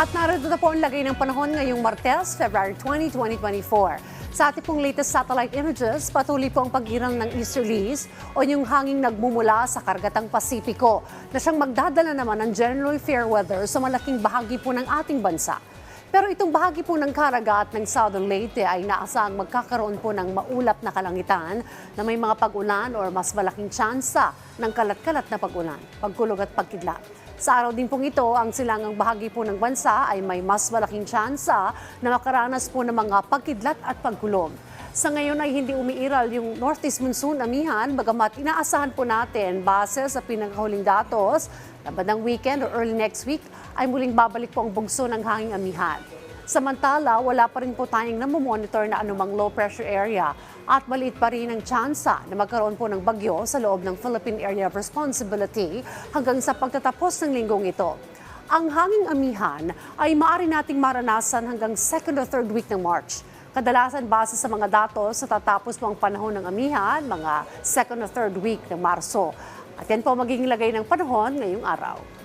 At narito na po ang lagay ng panahon ngayong Martes, February 20, 2024. Sa ating pong latest satellite images, patuloy po ang pag-iral ng easterlies o yung hanging nagmumula sa kargatang Pasipiko na siyang magdadala naman ng generally fair weather sa malaking bahagi po ng ating bansa. Pero itong bahagi po ng Caraga at ng Southern Leyte ay naasang magkakaroon po ng maulap na kalangitan na may mga pag-ulan or mas malaking tsansa ng kalat-kalat na pag-ulan, pagkulog at pagkidlat. Sa araw din pong ito, ang silangang bahagi po ng bansa ay may mas malaking tsansa na makaranas po ng mga pagkidlat at pagkulog. Sa ngayon ay hindi umiiral yung northeast monsoon amihan, bagamat inaasahan po natin base sa pinakahuling datos na bandang weekend or early next week ay muling babalik po ang bugso ng hanging amihan. Samantala, wala pa rin po tayong namomonitor na anumang low pressure area at maliit pa rin ang tsansa na magkaroon po ng bagyo sa loob ng Philippine Area of Responsibility hanggang sa pagtatapos ng linggong ito. Ang hanging amihan ay maaari nating maranasan hanggang second or third week ng March. Kadalasan base sa mga datos sa tatapos po ang panahon ng amihan, mga second or third week ng Marso. At yan po magiging lagay ng panahon ngayong araw.